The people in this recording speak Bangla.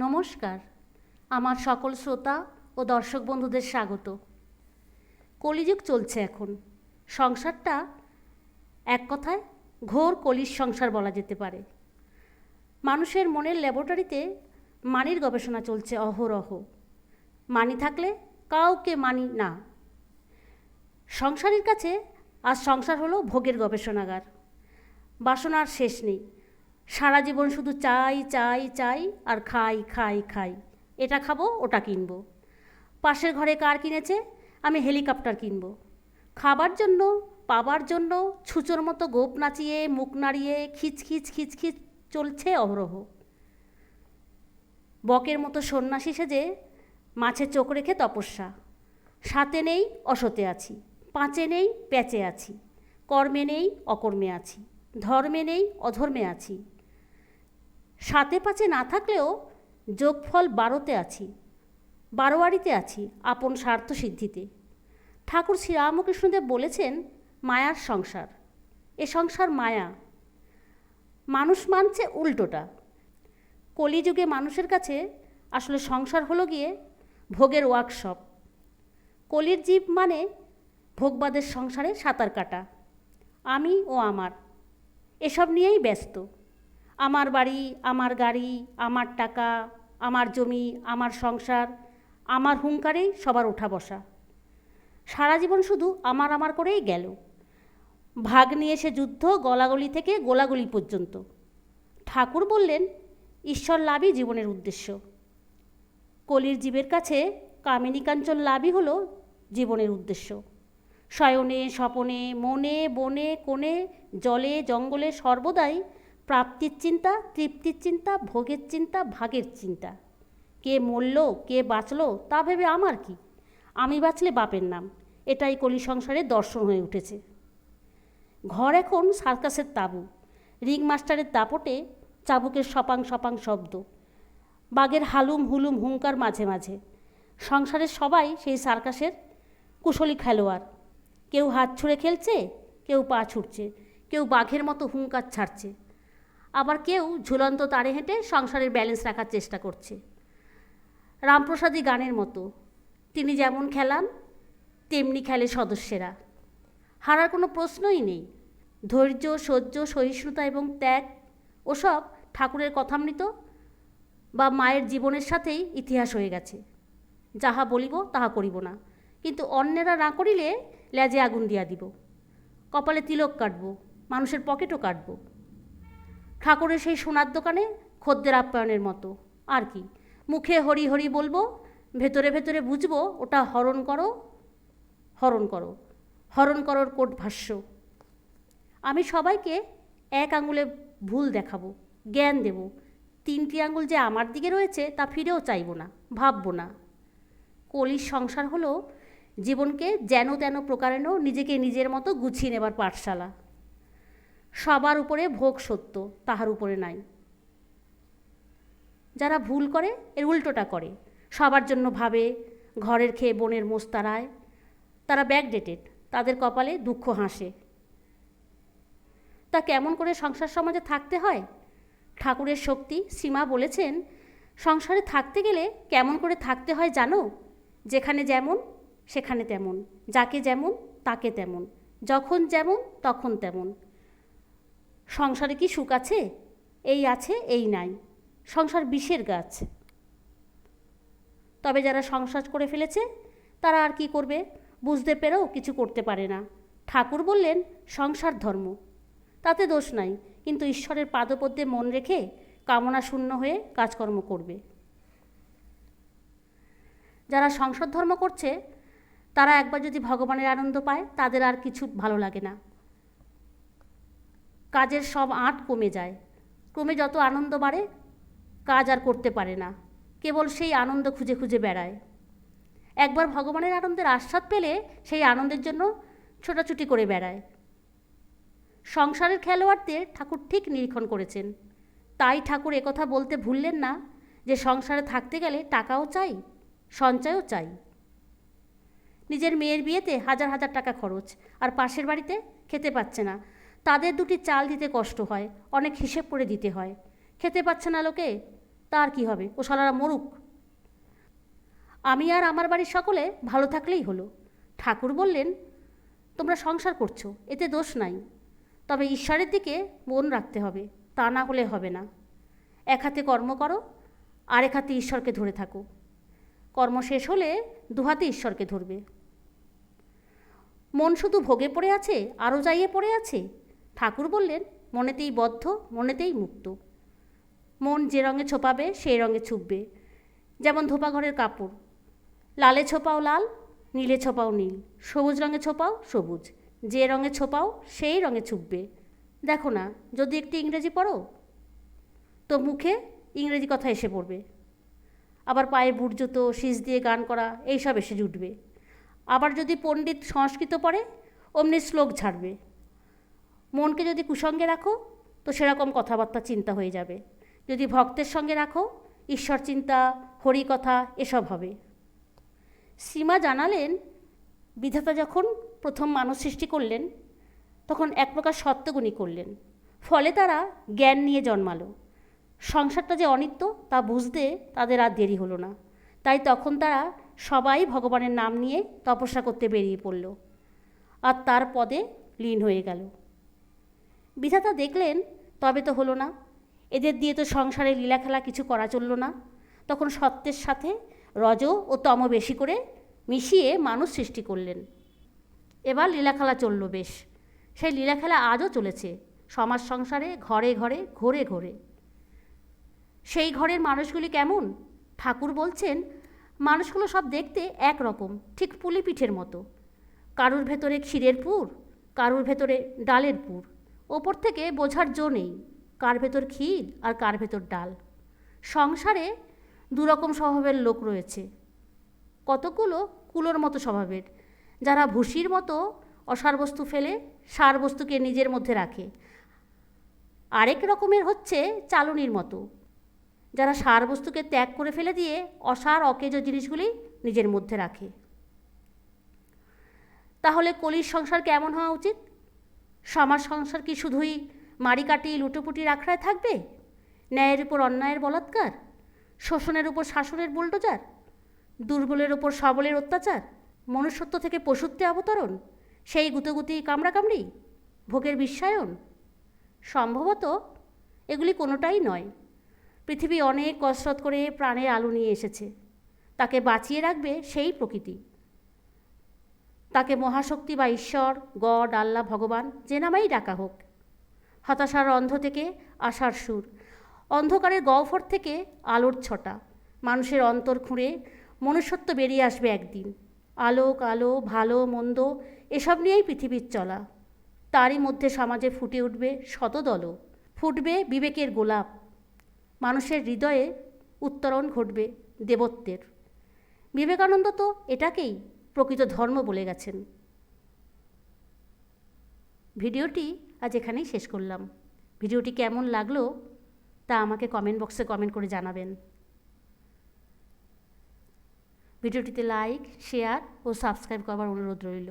নমস্কার। আমার সকল শ্রোতা ও দর্শক বন্ধুদের স্বাগত। কলিযুগ চলছে এখন। সংসারটা এক কথায় ঘোর কলির সংসার বলা যেতে পারে। মানুষের মনের ল্যাবরেটরিতে মানির গবেষণা চলছে অহরহ। মানি থাকলে কাউকে মানি না। সংসারের কাছে আজ সংসার হলো ভোগের গবেষণাগার। বাসনার শেষ নেই। সারা জীবন শুধু চাই চাই চাই আর খাই খাই খাই। এটা খাব, ওটা কিনবো। পাশের ঘরে কার কিনেছে? আমি হেলিকপ্টার কিনবো। খাবার জন্য পাবার জন্য, ছুচোর মতো গোপ নাচিয়ে, মুখ নাড়িয়ে, খিচ খিচ খিচ খিচ চলছে অহরহ। বকের মতো সন্ন্যাসী সেজে মাছের চোখ রেখে তপস্যা। সাতে নেই, অসতে আছি। পাঁচে নেই, প্যাচে আছি। কর্মে নেই, অকর্মে আছি। ধর্মে নেই, অধর্মে আছি। সাতে পাঁচে না থাকলেও যোগফল বারোতে আছি, বারোয়ারিতে আছি আপন স্বার্থ সিদ্ধিতে ঠাকুর শ্রীরামকৃষ্ণদেব বলেছেন, মায়ার সংসার। এ সংসার মায়া। মানুষ মানছে উল্টোটা। কলিযুগে মানুষের কাছে আসলে সংসার হলো গিয়ে ভোগের ওয়ার্কশপ। কলির জীব মানে ভোগবাদের সংসারে সাঁতার কাটা। আমি ও আমার। এসব নিয়েই ব্যস্ত। আমার বাড়ি, আমার গাড়ি, আমার টাকা, আমার জমি, আমার সংসার, আমার হুঙ্কারেই সবার ওঠা বসা। সারা জীবন শুধু আমার আমার করেই গেল। ভাগ নিয়ে এসে যুদ্ধ গলাগলি থেকে গোলাগুলি পর্যন্ত। ঠাকুর বললেন, ঈশ্বর লাভই জীবনের উদ্দেশ্য। কলির জীবের কাছে কামিনী কাঞ্চন লাভই হলো জীবনের উদ্দেশ্য। শয়নে, স্বপনে, মনে, বনে, কোণে, জলে, জঙ্গলে সর্বদাই প্রাপ্তির চিন্তা, তৃপ্তির চিন্তা, ভোগের চিন্তা, ভাগের চিন্তা। কে মরল, কে বাঁচল, তা ভেবে আমার কি? আমি বাঁচলে বাপের নাম। এটাই কলি সংসারে দর্শন হয়ে উঠেছে। ঘর এখন সার্কাসের তাঁবু। রিং মাস্টারের দাপটে চাবুকের সপাং সপাং শব্দ। বাঘের হালুম হুলুম হুঙ্কার মাঝে মাঝে। সংসারের সবাই সেই সার্কাসের কুশলী খেলোয়াড়। কেউ হাত ছুঁড়ে খেলছে, কেউ পা ছুটছে কেউ বাঘের মতো হুঙ্কার ছাড়ছে। আবার কেউ ঝুলন্ত তারে হেঁটে সংসারের ব্যালেন্স রাখার চেষ্টা করছে। রামপ্রসাদী গানের মতো। তিনি যেমন খেলান, তেমনি খেলে সদস্যেরা। হারার কোনো প্রশ্নই নেই। ধৈর্য, সহ্য, সহিষ্ণুতা এবং ত্যাগ, ওসব ঠাকুরের কথামৃত বা মায়ের জীবনের সাথেই ইতিহাস হয়ে গেছে। যাহা বলিব, তাহা করিব না। কিন্তু অন্যেরা না করিলে লেজে আগুন দিয়া দিব। কপালে তিলক কাটব, মানুষের পকেটও কাটব। ঠাকুরের সেই সোনার দোকানে খদ্দের আপ্যায়নের মতো। আর কি? মুখে হরি হরি বলব, ভেতরে ভেতরে বুঝব, ওটা হরণ করো হরণ করো। হরণ করোর কোট ভাষ্য। আমি সবাইকে এক আঙুলে ভুল দেখাবো, জ্ঞান দেব। তিনটি আঙুল যে আমার দিকে রয়েছে, তা ফিরেও চাইব না, ভাববো না। কলির সংসার হলো জীবনকে যেন তেন প্রকারেণও নিজেকে নিজের মতো গুছিয়ে নেবার পাঠশালা। সবার উপরে ভোগ সত্য, তাহার উপরে নাই। যারা ভুল করে, এর উল্টোটা করে। সবার জন্য ভাবে, ঘরের খেয়ে বনের মোস্তারায় তারা ব্যাকডেটেড তাদের কপালে দুঃখ হাসে। তা কেমন করে সংসার সমাজে থাকতে হয়? ঠাকুরের শক্তি, সীমা বলেছেন, সংসারে থাকতে গেলে কেমন করে থাকতে হয় জানো? যেখানে যেমন, সেখানে তেমন। যাকে যেমন, তাকে তেমন। যখন যেমন, তখন তেমন। সংসারে কি সুখ আছে? এই আছে, এই নাই। সংসার বিষের গাছ। তবে যারা সংসার করে ফেলেছে, তারা আর কি করবে? বুঝতে পেরেও কিছু করতে পারে না। ঠাকুর বললেন, সংসার ধর্ম। তাতে দোষ নাই, কিন্তু ঈশ্বরের পাদপদ্মে মন রেখে কামনা শূন্য হয়ে কাজকর্ম করবে। যারা সংসার ধর্ম করছে, তারা একবার যদি ভগবানের আনন্দ পায়, তাদের আর কিছু ভালো লাগে না। কাজের সব আঁট কমে যায়। ক্রমে যত আনন্দ বাড়ে, কাজ আর করতে পারে না। কেবল সেই আনন্দ খুঁজে খুঁজে বেড়ায়। একবার ভগবানের আনন্দের আস্বাদ পেলে সেই আনন্দের জন্য ছোটাছুটি করে বেড়ায়। সংসারের খেলোয়াড়দের ঠাকুর ঠিক নিরীক্ষণ করেছেন। তাই ঠাকুর একথা বলতে ভুললেন না যে সংসারে থাকতে গেলে টাকাও চাই, সঞ্চয়ও চাই। নিজের মেয়ের বিয়েতে হাজার হাজার টাকা খরচ, আর পাশের বাড়িতে খেতে পাচ্ছে না। তাদের দুটি চাল দিতে কষ্ট হয়, অনেক হিসেব করে দিতে হয়। খেতে পাচ্ছে না লোকে, তার কি হবে? ও শালারা মরুক। আমি আর আমার বাড়ির সকলে ভালো থাকলেই হলো। ঠাকুর বললেন, তোমরা সংসার করছ, এতে দোষ নাই। তবে ঈশ্বরের দিকে মন রাখতে হবে, তা না হলে হবে না। এক হাতে কর্ম করো আরেক হাতে ঈশ্বরকে ধরে থাকো। কর্ম শেষ হলে দু হাতে ঈশ্বরকে ধরবে। মন শুধু ভোগে পড়ে আছে আরও যাইয়ে পড়ে আছে? ঠাকুর বললেন, মনেতেই বদ্ধ, মনেতেই মুক্ত। মন যে রঙে ছোপাবে, সেই রঙে ছুপবে। যেমন ধোপা ঘরের কাপড়। লালে ছোপাও লাল, নীলে ছোপাও নীল। সবুজ রঙে ছোপাও সবুজ। যে রঙে ছোপাও, সেই রঙে ছুপবে। দেখো না, যদি একটি ইংরেজি পড়ো, তো মুখে ইংরেজি কথা এসে পড়বে। আবার পায়ে বুট জুতো, শীষ দিয়ে গান করা, এইসব এসে জুটবে। আবার যদি পণ্ডিত সংস্কৃত পড়ে, অমনি শ্লোক ছাড়বে মনকে যদি কুসঙ্গে রাখো, তো সেরকম কথাবার্তা চিন্তা হয়ে যাবে। যদি ভক্তের সঙ্গে রাখো, ঈশ্বর চিন্তা হরিকথা এসব হবে। সীমা জানালেন, বিধাতা যখন প্রথম মানুষ সৃষ্টি করলেন, তখন এক প্রকার সত্যগুণী করলেন। ফলে তারা জ্ঞান নিয়ে জন্মালো। সংসারটা যে অনিত্য, তা বুঝতে তাদের আর দেরি হলো না। তাই তখন তারা সবাই ভগবানের নাম নিয়ে তপস্যা করতে বেরিয়ে পড়ল। আর তার পদে লীন হয়ে গেল। বিধাতা দেখলেন, তবে তো হলো না। এদের দিয়ে তো সংসারে লীলাখেলা কিছু করা চলল না। তখন সত্যের সাথে রজ ও তম বেশি করে মিশিয়ে মানুষ সৃষ্টি করলেন। এবার লীলাখেলা চলল বেশ। সেই লীলাখেলা আজও চলেছে, সমাজ সংসারে, ঘরে ঘরে, ঘোরে ঘোরে। সেই ঘরের মানুষগুলি কেমন? ঠাকুর বলছেন, মানুষগুলো সব দেখতে একরকম, ঠিক পুলি পিঠের মতো। কারুর ভেতরে ক্ষীরের পুর, কারুর ভেতরে ডালের পুর। ওপর থেকে বোঝার জো নেই, কার ভেতর ক্ষীর আর কার ভেতর ডাল। সংসারে দুরকম স্বভাবের লোক রয়েছে, কতগুলো কুলোর মতো স্বভাবের, যারা ভুসির মতো অসার বস্তু ফেলে সার বস্তুকে নিজের মধ্যে রাখে। আরেক রকমের হচ্ছে চালনির মতো, যারা সার বস্তুকে ত্যাগ করে ফেলে দিয়ে অসার, অকেজ জিনিসগুলি নিজের মধ্যে রাখে। তাহলে কলির সংসার কেমন হওয়া উচিত? সমাজ সংসার কি শুধুই মারিকাটি লুটোপুটির আখড়ায় থাকবে? ন্যায়ের উপর অন্যায়ের বলাৎকার? শোষণের উপর শাসনের বুলডোজার? দুর্বলের ওপর সবলের অত্যাচার? মনুষ্যত্ব থেকে পশুত্বে অবতরণ? সেই গুতগুতি কামড়াকামড়ি? ভোগের বিশ্বায়ন সম্ভবত এগুলি কোনোটাই নয়। পৃথিবী অনেক কসরত করে প্রাণের আলো নিয়ে এসেছে। তাকে বাঁচিয়ে রাখবে সেই প্রকৃতি। তাকে মহাশক্তি বা ঈশ্বর, গড, আল্লাহ, ভগবান, যে নামেই ডাকা হোক। হতাশার অন্ধ থেকে আশার সুর। অন্ধকারের গহ্বর থেকে আলোর ছটা। মানুষের অন্তর খুঁড়ে মনুষ্যত্ব বেরিয়ে আসবে একদিন। আলোক, আলো, ভালো, মন্দ, এসব নিয়েই পৃথিবীর চলা। তারই মধ্যে সমাজে ফুটে উঠবে শতদল। ফুটবে বিবেকের গোলাপ। মানুষের হৃদয়ে উত্তরণ ঘটবে দেবত্বের। বিবেকানন্দ তো এটাকেই প্রকৃত ধর্ম বলে গেছেন। ভিডিওটি আজ এখানেই শেষ করলাম। ভিডিওটি কেমন লাগল তা আমাকে কমেন্ট বক্সে কমেন্ট করে জানাবেন। ভিডিওটিতে লাইক শেয়ার ও সাবস্ক্রাইব করবার অনুরোধ রইল।